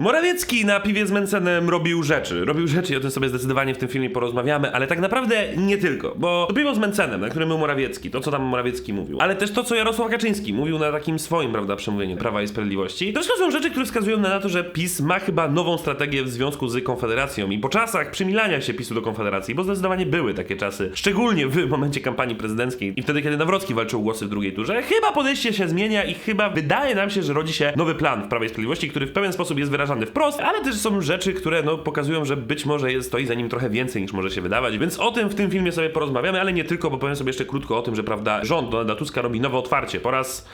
Morawiecki na piwie z Mencenem robił rzeczy. Robił rzeczy i o tym sobie zdecydowanie w tym filmie porozmawiamy, ale tak naprawdę nie tylko. Bo to piwo z Mencenem, na którym był Morawiecki, to co tam Morawiecki mówił, ale też to co Jarosław Kaczyński mówił na takim swoim, prawda, przemówieniu Prawa i Sprawiedliwości. To wszystko są rzeczy, które wskazują na to, że PiS ma chyba nową strategię w związku z Konfederacją i po czasach przymilania się PiSu do Konfederacji, bo zdecydowanie były takie czasy, szczególnie w momencie kampanii prezydenckiej i wtedy, kiedy Nawrocki walczył głosy w drugiej turze, chyba podejście się zmienia i chyba wydaje nam się, że rodzi się nowy plan w Prawie i Sprawiedliwości, który w pewien sposób jest wyrażany wprost, ale też są rzeczy, które no, pokazują, że być może jest stoi za nim trochę więcej niż może się wydawać, więc o tym w tym filmie sobie porozmawiamy, ale nie tylko, bo powiem sobie jeszcze krótko o tym, że prawda, rząd Donalda Tuska robi nowe otwarcie po raz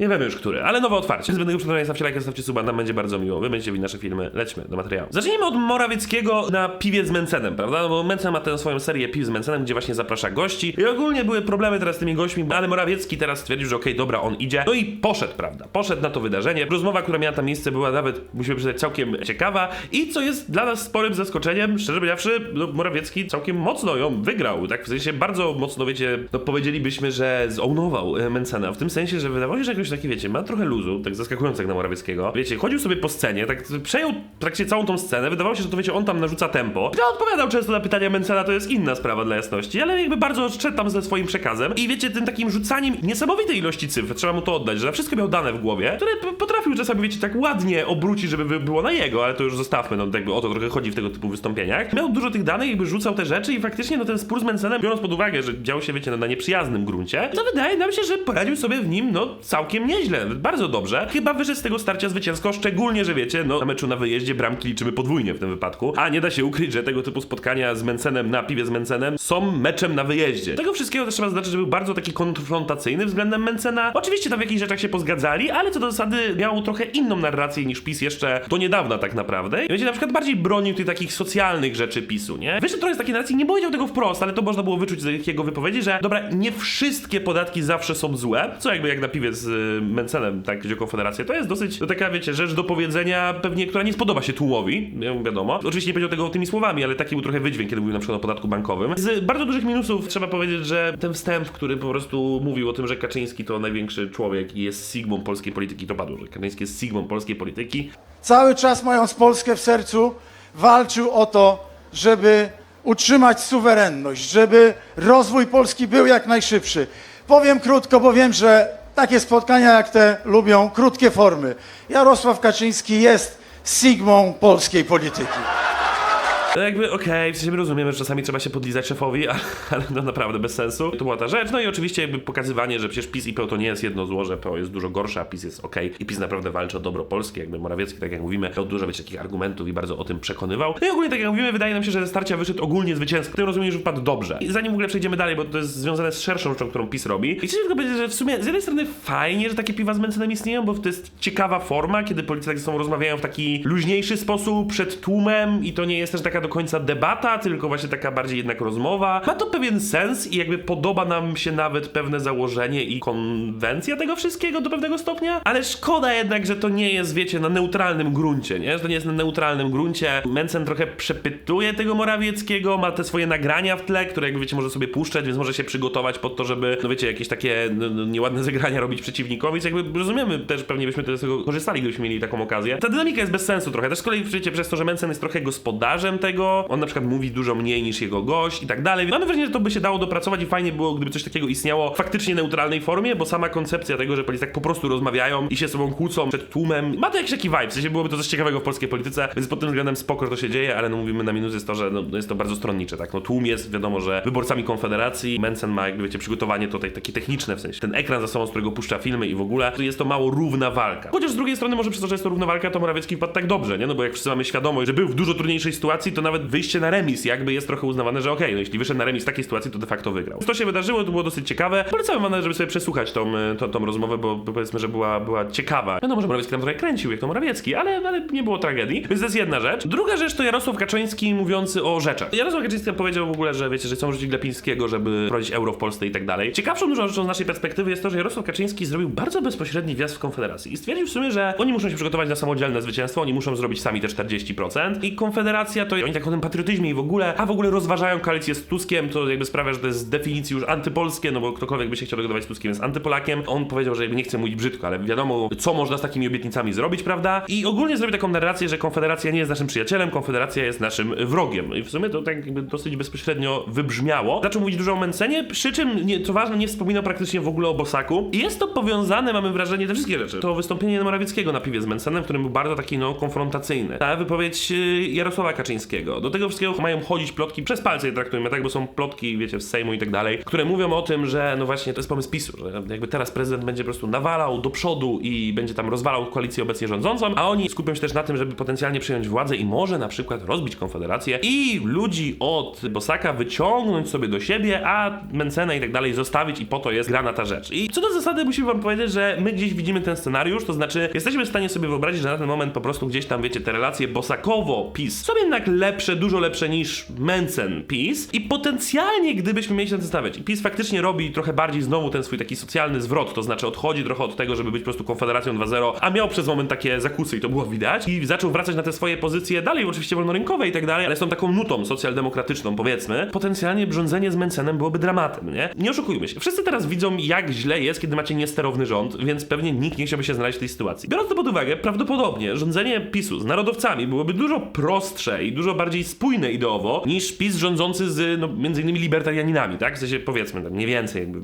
nie wiemy już który, ale nowe otwarcie. Zbędnego przypominania, stawcie lajka, stawcie suba, nam będzie bardzo miło. Wy będziecie widzieć nasze filmy, lećmy do materiału. Zacznijmy od Morawieckiego na piwie z Mencenem, prawda? No bo Mencen ma tę swoją serię piw z Mencenem, gdzie właśnie zaprasza gości. I ogólnie były problemy teraz z tymi gośćmi, ale Morawiecki teraz stwierdził, że okej, dobra, on idzie. No i poszedł, prawda? Poszedł na to wydarzenie. Rozmowa, która miała tam miejsce, była nawet, musimy przyznać, całkiem ciekawa. I co jest dla nas sporym zaskoczeniem, szczerze powiedziawszy, no, Morawiecki całkiem mocno ją wygrał. Tak w sensie bardzo mocno, wiecie, no powiedzielibyśmy, że zołnował e, Mencena. W tym sensie, że wydawało się, że jakoś taki, wiecie, ma trochę luzu, tak zaskakująco jak na Morawieckiego. Wiecie, chodził sobie po scenie, tak przejął praktycznie całą tą scenę, wydawało się, że to wiecie, on tam narzuca tempo. Ja odpowiadał często na pytania Mencena, to jest inna sprawa dla jasności, ale jakby bardzo szedł tam ze swoim przekazem. I wiecie, tym takim rzucaniem niesamowitej ilości cyfr, trzeba mu to oddać, że wszystko miał dane w głowie, które potrafił czasami, wiecie, tak ładnie obrócić, żeby było na jego, ale to już zostawmy, no jakby o to trochę chodzi w tego typu wystąpieniach. Miał dużo tych danych, jakby rzucał te rzeczy i faktycznie, no ten spór z Mencenem, biorąc pod uwagę, że działo się, wiecie, na nieprzyjaznym gruncie, to wydaje nam się, że poradził sobie w nim, no, całkiem nieźle, bardzo dobrze. Chyba wyszedł z tego starcia zwycięsko, szczególnie, że wiecie, no, na meczu na wyjeździe bramki liczymy podwójnie w tym wypadku, a nie da się ukryć, że tego typu spotkania z Mencenem na piwie z Mencenem są meczem na wyjeździe. Tego wszystkiego też trzeba zaznaczyć, że był bardzo taki konfrontacyjny względem Mencena. Oczywiście tam w jakichś rzeczach się pozgadzali, ale co do zasady miał trochę inną narrację niż PiS jeszcze do niedawna tak naprawdę. I będzie na przykład bardziej bronił tych takich socjalnych rzeczy PiSu, nie? Wyszedł trochę z takiej narracji, nie powiedział tego wprost, ale to można było wyczuć z jego wypowiedzi, że dobra, nie wszystkie podatki zawsze są złe, co jakby jak na piwie z Mencenem, tak, o Konfederację, to jest dosyć no, taka, wiecie, rzecz do powiedzenia pewnie, która nie spodoba się tłumowi, nie, wiadomo. Oczywiście nie powiedział tego tymi słowami, ale taki był trochę wydźwięk, kiedy mówił na przykład o podatku bankowym. Z bardzo dużych minusów trzeba powiedzieć, że ten wstęp, który po prostu mówił o tym, że Kaczyński to największy człowiek i jest sigmą polskiej polityki, to padło, że Kaczyński jest sigmą polskiej polityki. cały czas mając Polskę w sercu, walczył o to, żeby utrzymać suwerenność, żeby rozwój Polski był jak najszybszy. Powiem krótko, bo wiem, że takie spotkania jak te lubią krótkie formy. Jarosław Kaczyński jest sigmą polskiej polityki. No jakby okej, w sensie my rozumiemy, że czasami trzeba się podlizać szefowi, ale, to naprawdę bez sensu. To była ta rzecz. No i oczywiście jakby pokazywanie, że przecież PiS i PO to nie jest jedno zło, że PO jest dużo gorsze, a PiS jest okej. I PiS naprawdę walczy o dobro Polski, jakby Morawiecki, tak jak mówimy, miał dużo wiecie, takich argumentów i bardzo o tym przekonywał. No i ogólnie tak jak mówimy, wydaje nam się, że ze starcia wyszedł ogólnie zwycięsko. W tym rozumieniu, że wpadł dobrze. I zanim w ogóle przejdziemy dalej, bo to jest związane z szerszą rzeczą, którą PiS robi. I chcę tylko powiedzieć, że w sumie z jednej strony fajnie, że takie piwa z Mencenem istnieją, bo to jest ciekawa forma, kiedy politycy tak ze sobą rozmawiają w taki luźniejszy sposób, przed tłumem i to nie jest też taka do końca debata, tylko właśnie taka bardziej jednak rozmowa. Ma to pewien sens i jakby podoba nam się nawet pewne założenie i konwencja tego wszystkiego do pewnego stopnia, ale szkoda jednak, że to nie jest, wiecie, na neutralnym gruncie, nie? Że to nie jest na neutralnym gruncie. Mencen trochę przepytuje tego Morawieckiego, ma te swoje nagrania w tle, które jakby wiecie, może sobie puszczać, więc może się przygotować pod to, żeby, no wiecie, jakieś takie no, no, nieładne zagrania robić przeciwnikowi, więc jakby rozumiemy też, pewnie byśmy tego korzystali, gdybyśmy mieli taką okazję. Ta dynamika jest bez sensu trochę. Też z kolei wiecie, przez to, że Mencen jest trochę gospodarzem tego, on na przykład mówi dużo mniej niż jego gość i tak dalej. Mamy wrażenie, że to by się dało dopracować i fajnie było, gdyby coś takiego istniało w faktycznie neutralnej formie, bo sama koncepcja tego, że politycy tak po prostu rozmawiają i się sobą kłócą przed tłumem, ma to jakiś taki vibe, w sensie byłoby to coś ciekawego w polskiej polityce, więc pod tym względem spoko to się dzieje, ale no mówimy na minus jest to, że no, no jest to bardzo stronnicze, tak, no tłum jest wiadomo, że wyborcami Konfederacji, Mencen ma jakby wiecie przygotowanie tutaj takie techniczne, w sensie ten ekran za sobą, z którego puszcza filmy i w ogóle, jest to mało równa walka. Chociaż z drugiej strony może przez to, że jest to równa walka, to Morawiecki wpadł tak dobrze, nie, no bo jak wszyscy mamy świadomość, że był w dużo trudniejszej sytuacji, to nawet wyjście na remis jakby jest trochę uznawane, że okej, no jeśli wyszedł na remis w takiej sytuacji, to de facto wygrał. To się wydarzyło, to było dosyć ciekawe. Polecam wam, żeby sobie przesłuchać tą, e, tą, tą rozmowę, bo, powiedzmy, że była, była ciekawa. No może Morawiecki tam trochę kręcił, jak to Morawiecki, ale, ale nie było tragedii, więc to jest jedna rzecz. Druga rzecz to Jarosław Kaczyński mówiący o rzeczach. Jarosław Kaczyński powiedział w ogóle, że wiecie, że chcą rzucić Glapińskiego, żeby prowadzić euro w Polsce i tak dalej. Ciekawszą dużą rzeczą z naszej perspektywy jest to, że Jarosław Kaczyński zrobił bardzo bezpośredni wjazd w Konfederacji i stwierdził w sumie, że oni muszą się przygotować na samodzielne zwycięstwo, oni muszą zrobić sami te 40% i Konfederacja to oni tak o tym patriotyzmie i w ogóle, a w ogóle rozważają koalicję z Tuskiem, to jakby sprawia, że to jest z definicji już antypolskie, no bo ktokolwiek by się chciał dogadywać z Tuskiem jest antypolakiem. On powiedział, że nie chce mówić brzydko, ale wiadomo, co można z takimi obietnicami zrobić, prawda? I ogólnie zrobi taką narrację, że Konfederacja nie jest naszym przyjacielem, Konfederacja jest naszym wrogiem. I w sumie to tak jakby dosyć bezpośrednio wybrzmiało. Zaczął mówić dużo o Mencenie, przy czym, nie, co ważne, nie wspominał praktycznie w ogóle o Bosaku. I jest to powiązane, mamy wrażenie, te wszystkie rzeczy. To wystąpienie Morawieckiego na piwie z Mencenem, w którym był bardzo taki, no, konfrontacyjny. Ta wypowiedź y, Jarosława Kaczyńskiego. Do tego wszystkiego mają chodzić plotki, przez palce je traktujmy, tak, bo są plotki, wiecie, z Sejmu i tak dalej, które mówią o tym, że no właśnie to jest pomysł PiSu, że jakby teraz prezydent będzie po prostu nawalał do przodu i będzie tam rozwalał koalicję obecnie rządzącą, a oni skupią się też na tym, żeby potencjalnie przejąć władzę i może na przykład rozbić Konfederację i ludzi od Bosaka wyciągnąć sobie do siebie, a Mencena i tak dalej zostawić i po to jest grana ta rzecz. I co do zasady musimy wam powiedzieć, że my gdzieś widzimy ten scenariusz, to znaczy jesteśmy w stanie sobie wyobrazić, że na ten moment po prostu gdzieś tam, wiecie, te relacje Bosakowo-PiS są jednak lepsze, dużo lepsze niż Mencen-PiS i potencjalnie gdybyśmy mieli się na to stawiać i PiS faktycznie robi trochę bardziej znowu ten swój taki socjalny zwrot, to znaczy odchodzi trochę od tego, żeby być po prostu Konfederacją 2.0, a miał przez moment takie zakusy i to było widać i zaczął wracać na te swoje pozycje dalej oczywiście wolnorynkowe i tak dalej, ale z tą taką nutą socjaldemokratyczną powiedzmy, potencjalnie brządzenie z Mencenem byłoby dramatem, nie? Nie oszukujmy się. Wszyscy teraz widzą jak źle jest, kiedy macie niesterowny rząd, więc pewnie nikt nie chciałby się znaleźć w tej sytuacji. Biorąc to pod uwagę, prawdopodobnie rządzenie PiSu z narodowcami byłoby dużo prostsze i dużo bardziej spójne ideowo niż PiS rządzący z, no, między innymi libertarianinami, tak? W sensie powiedzmy, tak mniej więcej jakby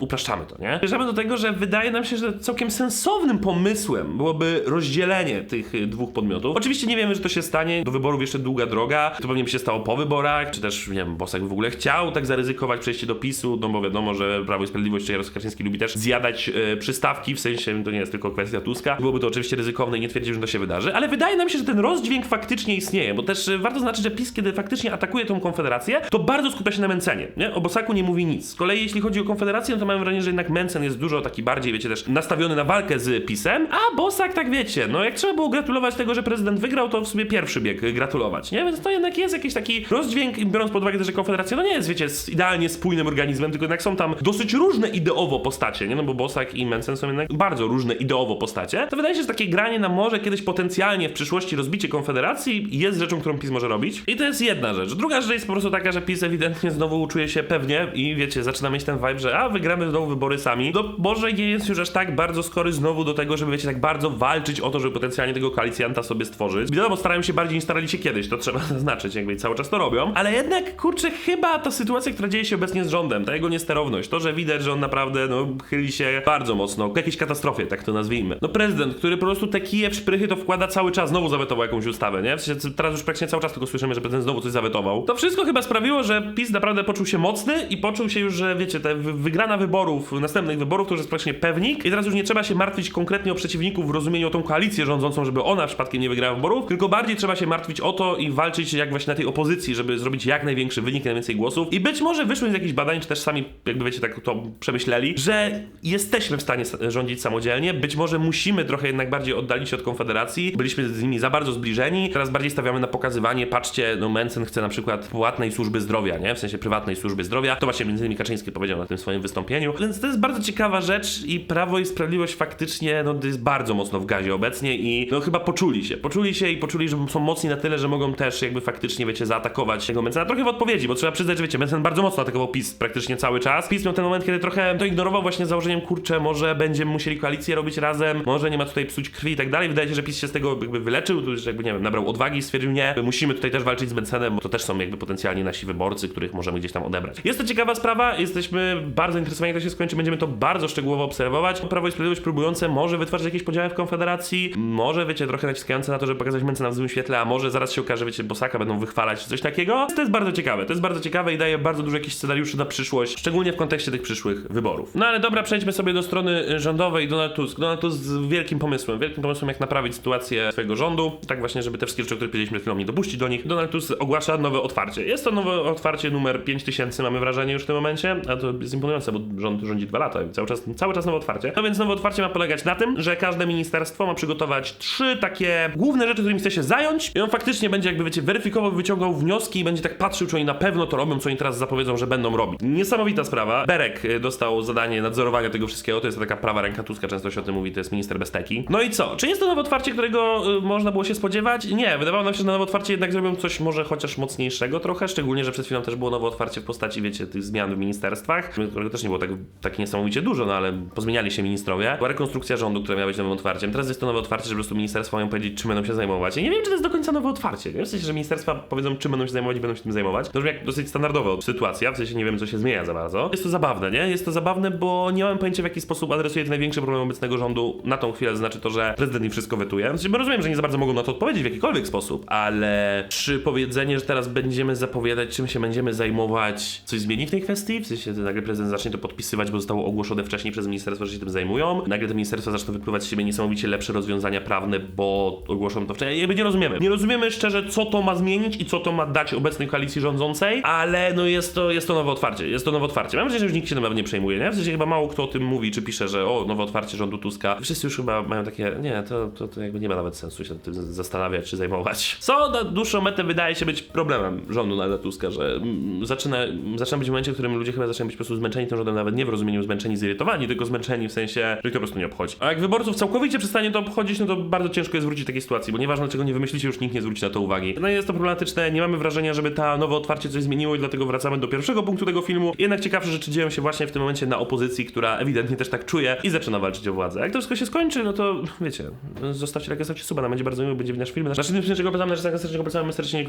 upraszczamy to, nie? Bierzemy do tego, że wydaje nam się, że całkiem sensownym pomysłem byłoby rozdzielenie tych y, dwóch podmiotów. Oczywiście nie wiemy, że to się stanie, do wyborów jeszcze długa droga, to pewnie by się stało po wyborach, czy też, nie wiem, Bosak w ogóle chciał tak zaryzykować przejście do PiSu, no bo wiadomo, że Prawo i Sprawiedliwość czy Jarosław Kaczyński lubi też zjadać e, przystawki, w sensie to nie jest tylko kwestia Tuska. Byłoby to oczywiście ryzykowne i nie twierdzę, że to się wydarzy, ale wydaje nam się, że ten rozdźwięk faktycznie istnieje, bo też e, warto znaczyć, że PiS, kiedy faktycznie atakuje tą Konfederację, to bardzo skupia się na Mencenie, nie? O Bosaku nie mówi nic. Z kolei jeśli chodzi o Konfederację, no to mamy wrażenie, że jednak Mencen jest dużo taki bardziej, wiecie, też nastawiony na walkę z PiSem, a Bosak, tak wiecie, no jak trzeba było gratulować tego, że prezydent wygrał, to w sobie pierwszy bieg gratulować, nie? Więc to jednak jest jakiś taki rozdźwięk, biorąc pod uwagę też, że Konfederacja no nie jest, wiecie, idealnie spójnym organizmem, tylko jednak są tam dosyć różne ideowo postacie, nie? No bo Bosak i Mencen są jednak bardzo różne ideowo postacie. To wydaje się, że takie granie na może kiedyś potencjalnie w przyszłości rozbicie Konfederacji jest rzeczą, którą PiS może robić. I to jest jedna rzecz. Druga rzecz jest po prostu taka, że PiS ewidentnie znowu czuje się pewnie i wiecie, zaczyna mieć ten vibe, że a wygramy znowu wybory sami. No może nie jest już aż tak bardzo skory znowu do tego, żeby wiecie, tak bardzo walczyć o to, żeby potencjalnie tego koalicjanta sobie stworzyć. Wiadomo, starają się bardziej niż starali się kiedyś, to trzeba zaznaczyć, jakby cały czas to robią. Ale jednak, kurczę, chyba ta sytuacja, która dzieje się obecnie z rządem, ta jego niesterowność, to, że widać, że on naprawdę, no, chyli się bardzo mocno ku jakiejś katastrofie, tak to nazwijmy. No prezydent, który po prostu te kije w szprychy to wkłada cały czas, znowu zawetował jakąś ustawę, nie? W sensie, teraz już praktycznie cały czas tylko słyszymy, że prezydent znowu coś zawetował. To wszystko chyba sprawiło, że PiS naprawdę poczuł się mocny i poczuł się już, że wiecie, wygrana wyborów, następnych wyborów to już jest praktycznie pewnik. I teraz już nie trzeba się martwić konkretnie o przeciwników w rozumieniu o tą koalicję rządzącą, żeby ona przypadkiem nie wygrała wyborów, tylko bardziej trzeba się martwić o to i walczyć jak właśnie na tej opozycji, żeby zrobić jak największy wynik, najwięcej głosów. I być może wyszły z jakichś badań, czy też sami jakby wiecie, tak to przemyśleli, że jesteśmy w stanie rządzić samodzielnie, być może musimy trochę jednak bardziej oddalić się od Konfederacji, byliśmy z nimi za bardzo zbliżeni, teraz bardziej stawiamy na pokazywanie, patrzcie, no Mencen chce na przykład płatnej służby zdrowia, nie? W sensie prywatnej służby zdrowia, to właśnie między innymi Kaczyński powiedział na tym swoim wystąpieniu, więc to jest bardzo ciekawa rzecz i Prawo i Sprawiedliwość faktycznie, no jest bardzo mocno w gazie obecnie i no chyba poczuli się, poczuli się i poczuli, że są mocni na tyle, że mogą też jakby faktycznie, wiecie, zaatakować tego Mencena, trochę w odpowiedzi, bo trzeba przyznać, że wiecie, Mencen bardzo mocno atakował PiS praktycznie cały czas, PiS miał ten moment, kiedy trochę to ignorował właśnie założeniem, kurczę, może będziemy musieli koalicję robić razem, może nie ma tutaj psuć krwi i tak dalej, wydaje się, że PiS się z tego jakby wyleczył, już jakby, nie wiem, nabrał odwagi i stwierdził, nie, musimy tutaj też walczyć z Mencenem, bo to też są jakby potencjalnie nasi wyborcy, których możemy gdzieś tam odebrać. Jest to ciekawa sprawa, jesteśmy bardzo zainteresowani, jak to się skończy, będziemy to bardzo szczegółowo obserwować. Prawo i Sprawiedliwość próbujące może wytwarzać jakieś podziały w Konfederacji, może, wiecie, trochę naciskające na to, żeby pokazać Mencena w złym świetle, a może zaraz się okaże, wiecie, Bosaka będą wychwalać coś takiego. To jest bardzo ciekawe, to jest bardzo ciekawe i daje bardzo dużo jakichś scenariuszy na przyszłość, szczególnie w kontekście tych przyszłych wyborów. No ale dobra, przejdźmy sobie do strony rządowej. Donald Tusk. Donald Tusk z wielkim pomysłem, wielkim pomysłem, jak naprawić sytuację swojego rządu, tak właśnie, żeby te wszystkie rzeczy, o których powiedzieliśmy chwilą, nie dopuścić do nich. Donald Tusk ogłasza nowe otwarcie. Jest to nowe otwarcie numer 5000, mamy wrażenie już w tym momencie, a to jest imponujące, bo rząd rządzi dwa lata cały czas, cały czas nowe otwarcie. No więc nowe otwarcie ma polegać na tym, że każde ministerstwo ma przygotować trzy takie główne rzeczy, którymi chce się zająć i on faktycznie będzie jakby, wiecie, weryfikował, wyciągał wnioski i będzie tak patrzył, czy oni na pewno to robią, co oni teraz zapowiedzą, że będą robić. Niesamowita sprawa. Berek y, dostał zadanie nadzorowania tego wszystkiego, to jest taka prawa ręka Tuska, często się o tym mówi, to jest minister Besteki. No i co? Czy jest to nowe otwarcie, którego y, można było się spodziewać? Nie, wydawało nam się, że na nowe otwarcie jednak zrobią coś może chociaż mocniejszego trochę, szczególnie, że przed chwilą też było nowe otwarcie w postaci, wiecie, tych zmian w ministerstwach, którego też nie było tak, tak niesamowicie dużo, no ale pozmieniali się ministrowie. Była rekonstrukcja rządu, która miała być nowym otwarciem. Teraz jest to nowe otwarcie, że po prostu ministerstwa mają powiedzieć, czym będą się zajmować. Ja nie wiem, czy to jest do końca nowe otwarcie. Nie w sensie, że ministerstwa powiedzą, czym będą się zajmować i będą się tym zajmować. To brzmi jak dosyć standardowa sytuacja, w sensie nie wiem, co się zmienia za bardzo. Jest to zabawne, nie? Jest to zabawne, bo nie mam pojęcia, w jaki sposób adresuje ten największy problem obecnego rządu na tą chwilę, znaczy to, że prezydent im wszystko wetuje. W sensie, rozumiem, że nie za bardzo mogą na to odpowiedzieć w jakikolwiek sposób, ale czy powiedzenie, że teraz będziemy zapowiadać, czym się będziemy zajmować, coś zmieni w tej kwestii? W sensie, nagle prezydent zacznie to podpisywać, bo zostało ogłoszone wcześniej przez ministerstwo, że się tym zajmują. Nagle te ministerstwa zaczną wypływać z siebie niesamowicie lepsze rozwiązania prawne, bo ogłoszą to wcześniej. Jakby nie rozumiemy. Nie rozumiemy szczerze, co to ma zmienić i co to ma dać obecnej koalicji rządzącej, ale no jest to, jest to nowe otwarcie. Jest to nowe otwarcie. Mam nadzieję, że już nikt się tym nawet nie przejmuje, nie? W sensie chyba mało kto o tym mówi, czy pisze, że o, nowe otwarcie rządu Tuska. Wszyscy już chyba mają takie, nie, to, to, to jakby nie ma nawet sensu się tym zastanawiać, czy zajmować. Co na dłuższą metę wydaje się być problemem rządu Donalda Tuska, że mm, zaczyna, zaczyna być w momencie, w którym ludzie chyba zaczynają być po prostu zmęczeni tym rządem, nawet nie w rozumieniu zmęczeni, zirytowani, tylko zmęczeni w sensie, że ich to po prostu nie obchodzi. A jak wyborców całkowicie przestanie to obchodzić, no to bardzo ciężko jest wrócić do takiej sytuacji, bo nieważne czego nie wymyślicie, już nikt nie zwróci na to uwagi. No i jest to problematyczne, nie mamy wrażenia, żeby ta nowe otwarcie coś zmieniło i dlatego wracamy do pierwszego punktu tego filmu. Jednak ciekawsze rzeczy dzieją się właśnie w tym momencie na opozycji, która ewidentnie też tak czuje i zaczyna walczyć o władzę. Jak to wszystko się skończy, no to wiecie, zostawcie like, zostawcie suba, nam będzie bardzo miło, będzie w nasz film. Znaczy, tym, czego pytamy, że serdecznie serdecznie serdecznie.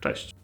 Cześć.